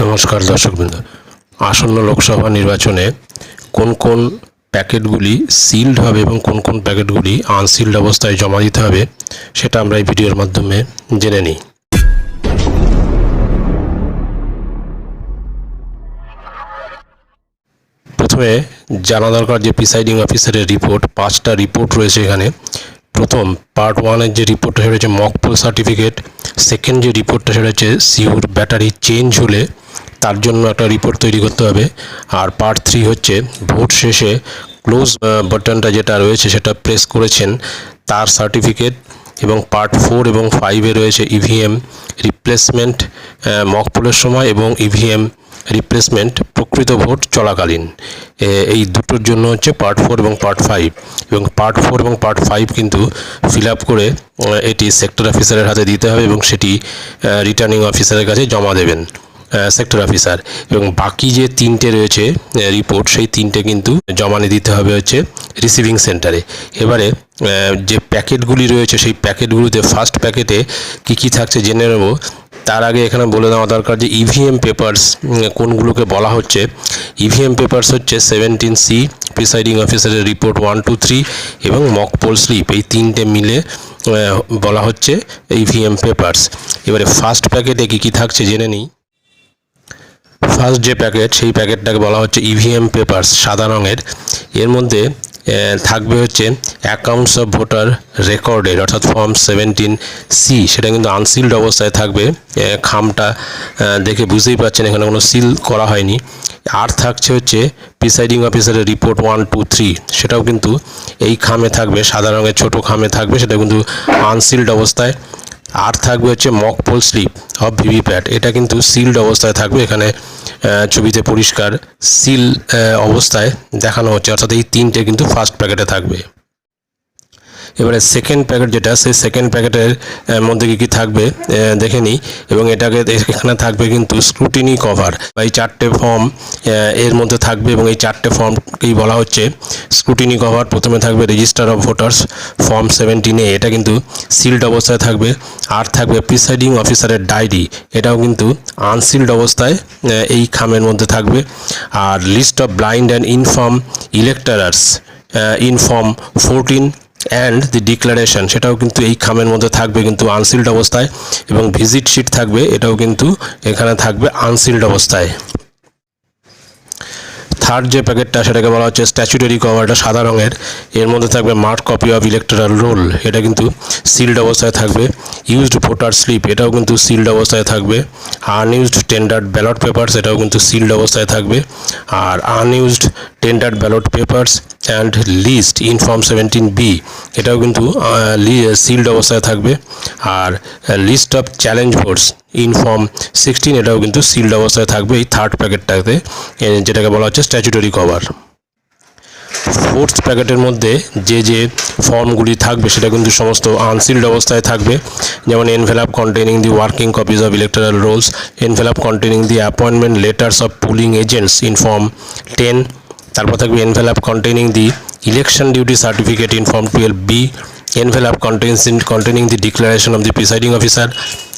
নমস্কার দর্শকবৃন্দ। আসন্ন লোকসভা নির্বাচনে কোন কোন প্যাকেটগুলি সিলড হবে এবং কোন কোন প্যাকেটগুলি আনসিল্ড অবস্থায় জমা দিতে হবে সেটা আমরা এই ভিডিওর মাধ্যমে জেনে নিই। প্রথমে জানা দরকার যে প্রিসাইডিং অফিসারের রিপোর্ট, পাঁচটা রিপোর্ট রয়েছে এখানে। প্রথম, পার্ট ওয়ানের যে রিপোর্টটা সেটা হচ্ছে মকপোল সার্টিফিকেট। সেকেন্ড যে রিপোর্টটা সেটা হচ্ছে সিউর ব্যাটারি চেঞ্জ হলে তার জন্য একটা রিপোর্ট তৈরি করতে হবে। আর পার্ট থ্রি হচ্ছে, ভোট শেষে ক্লোজ বাটনটা যেটা রয়েছে সেটা প্রেস করেছেন তার সার্টিফিকেট এবং পার্ট ফোর এবং ফাইভে রয়েছে E ইভিএম রিপ্লেসমেন্ট মকপোলের সময় এবং E ইভিএম রিপ্লেসমেন্ট প্রকৃত ভোট চলাকালীন। এই দুটোর জন্য হচ্ছে পার্ট ফোর এবং পার্ট ফাইভ এবং পার্ট ফোর এবং পার্ট ফাইভ কিন্তু ফিল আপ করে এটি সেক্টর অফিসারের হাতে দিতে হবে এবং সেটি রিটার্নিং অফিসারের কাছে জমা দেবেন। সেক্টর অফিসার এবং বাকি যে তিনটে রয়েছে রিপোর্ট সেই তিনটে কিন্তু জমানে দিতে হবে হচ্ছে রিসিভিং সেন্টারে এবারে যে প্যাকেটগুলি রয়েছে, সেই প্যাকেটগুলিতে ফার্স্ট প্যাকেটে কি কি থাকছে জেনে নেব। তার আগে এখানে বলে দেওয়া দরকার যে ইভিএম পেপার্স কোনগুলোকে বলা হচ্ছে। ইভিএম পেপার্স হচ্ছে সেভেন্টিন সি প্রিসাইডিং অফিসারের রিপোর্ট ওয়ান টু থ্রি এবং মকপোল স্লিপ এই তিনটে মিলে বলা হচ্ছে ইভিএম পেপার্স এবারে ফার্স্ট প্যাকেটে কি কি থাকছে জেনে নিই। ফার্স্ট যে প্যাকেট সেই প্যাকেটটাকে বলা হচ্ছে ইভিএম পেপারস সাদা রঙের। এর মধ্যে থাকবে হচ্ছে অ্যাকাউন্টস অফ ভোটার রেকর্ডেড অর্থাৎ ফর্ম সেভেন্টিন সি সেটা কিন্তু আনসিল্ড অবস্থায় থাকবে। খামটা দেখে বুঝতেই পারছেন, এখানে কোনো সিল করা হয়নি। আর থাকছে হচ্ছে প্রিসাইডিং অফিসারের রিপোর্ট ওয়ান টু থ্রি সেটাও কিন্তু এই খামে থাকবে, সাদা রঙের ছোট খামে থাকবে সেটা কিন্তু আনসিল্ড অবস্থায়। আর থাকবে হচ্ছে mock poll slip of VVPAT এটা কিন্তু সিলড অবস্থায় থাকবে, এখানে ছবিতে পরিষ্কার সিল অবস্থায় দেখানো হচ্ছে। অর্থাৎ এই তিনটে কিন্তু ফার্স্ট প্যাকেটে থাকবে। এবারে সেকেন্ড প্যাকেট যেটা, সেই সেকেন্ড প্যাকেটের মধ্যে কী কী থাকবে দেখে নিই। এবং এটাকে এখানে থাকবে কিন্তু স্ক্রুটিনি কভার বা এই চারটে ফর্ম এর মধ্যে থাকবে এবং এই চারটে ফর্মকেই বলা হচ্ছে স্ক্রুটিনি কভার প্রথমে থাকবে register of voters form seventeen A, এটা কিন্তু সিলড অবস্থায় থাকবে। আর থাকবে প্রিসাইডিং অফিসারের ডায়েরি এটাও কিন্তু আনসিলড অবস্থায় এই খামের মধ্যে থাকবে। আর list of blind and infirm electors in form fourteen and the declaration সেটাও কিন্তু এই খামের মধ্যে থাকবে কিন্তু আনসিল্ড অবস্থায় এবং ভিজিট শিট থাকবে, এটাও কিন্তু এখানে থাকবে আনসিল্ড অবস্থায়। থার্ড যে প্যাকেটটা সেটাকে বলা হচ্ছে স্ট্যাচুটারি কভারটা সাদা রঙের, এর মধ্যে থাকবে mark copy of electoral roll এটা কিন্তু সিলড অবস্থায় থাকবে। ইউজড ভোটার স্লিপ এটাও কিন্তু সিলড অবস্থায় থাকবে। আনইউজড টেন্ডার্ড ব্যালট পেপারস এটাও কিন্তু সিলড অবস্থায় থাকবে। আর unused tendered ballot papers and list in form seventeen B এটাও কিন্তু সিলড অবস্থায় থাকবে। আর list of challenge votes in form sixteen এটাও কিন্তু সিলড অবস্থায় থাকবে এই থার্ড প্যাকেটটাতে যেটাকে বলা হচ্ছে স্ট্যাচুটরি কভার ফোর্থ প্যাকেটের মধ্যে যে যে ফর্মগুলি থাকবে, সেটা কিন্তু সমস্ত আনসিল্ড অবস্থায় থাকবে। যেমন envelope containing the working copies of electoral rolls envelope containing the appointment letters of polling agents in form ten তারপর থাকবে envelope containing the election duty certificate in form twelve B in containing the declaration of the presiding officer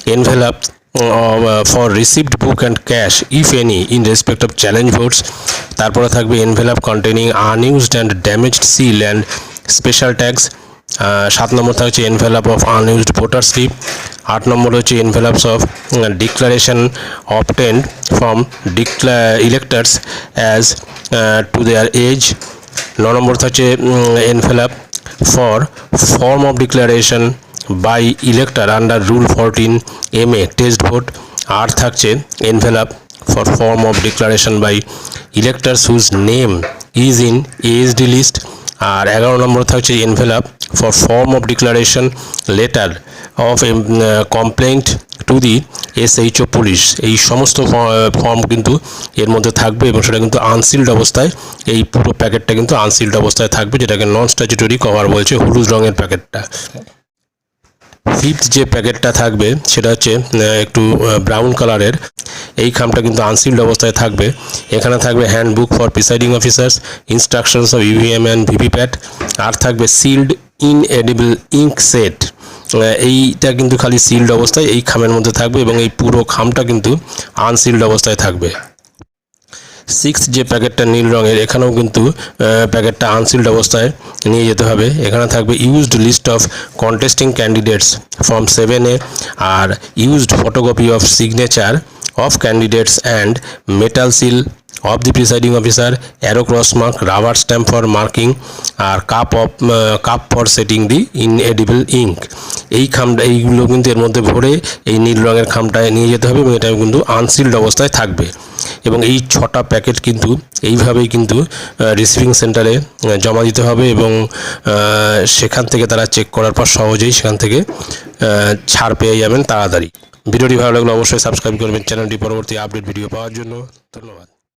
envelope uh, for received book and cash if any in respect of challenge votes তারপরে থাকবে containing unused and damaged seal and special tags আহ, সাত নম্বর থাকছে envelope of unused voter slip আট number হচ্ছে envelopes of uh, declaration obtained from decla- electors as there as ন number থাকছে envelope for form of declaration by elector under rule fourteen M A test vote আর থাকছে envelope for form of declaration by electors whose name is in ASD list আর এগারো number থাকছে envelope for form of declaration letter of complaint to the SHO police এই সমস্ত form কিন্তু এর মধ্যে থাকবে এবং সেটা কিন্তু আনসিল্ড অবস্থায়, এই পুরো প্যাকেটটা কিন্তু আনসিল্ড অবস্থায় থাকবে, যেটাকে নন স্ট্যাচুটরি কভার বলছে, হলুদ রঙের প্যাকেটটা ফিফথ যে প্যাকেটটা থাকবে, সেটা হচ্ছে একটু ব্রাউন কালারের এই খামটা কিন্তু আনসিল্ড অবস্থায় থাকবে। এখানে থাকবে handbook for presiding officers instructions of EVM and VVPAT আর থাকবে সিল্ড ইনএডিবল ইঙ্ক সেট এইটা কিন্তু খালি সিল্ড অবস্থায়, এই খামের মধ্যে থাকবে এবং এই পুরো খামটা কিন্তু আনসিল্ড অবস্থায় থাকবে। সিক্স যে প্যাকেটটা নীল রঙের, এখানেও কিন্তু প্যাকেটটা আনসিল্ড অবস্থায় নিয়ে যেতে হবে। এখানে থাকবে used list of contesting candidates form সেভেনে আর used photocopy of signature of candidates and metal seal of the presiding officer arrow cross mark rubber stamp for marking R cup of cup for setting the indelible ink এই খামটা, এইগুলো কিন্তু এর মধ্যে ভরে এই নীল রঙের খামটায় নিয়ে যেতে হবে এবং এটা কিন্তু আনসিল্ড অবস্থায় থাকবে। এবং এই ছটা প্যাকেট কিন্তু এইভাবেই কিন্তু রিসিভিং সেন্টারে জমা দিতে হবে এবং সেখান থেকে তারা চেক করার পর সহজেই সেখান থেকে ছাড় পেয়ে যাবেন তাড়াতাড়ি। ভিডিওটি ভালো লাগলে অবশ্যই সাবস্ক্রাইব করবেন। চ্যানেলটি পরবর্তী আপডেট ভিডিও পাওয়ার জন্য ধন্যবাদ।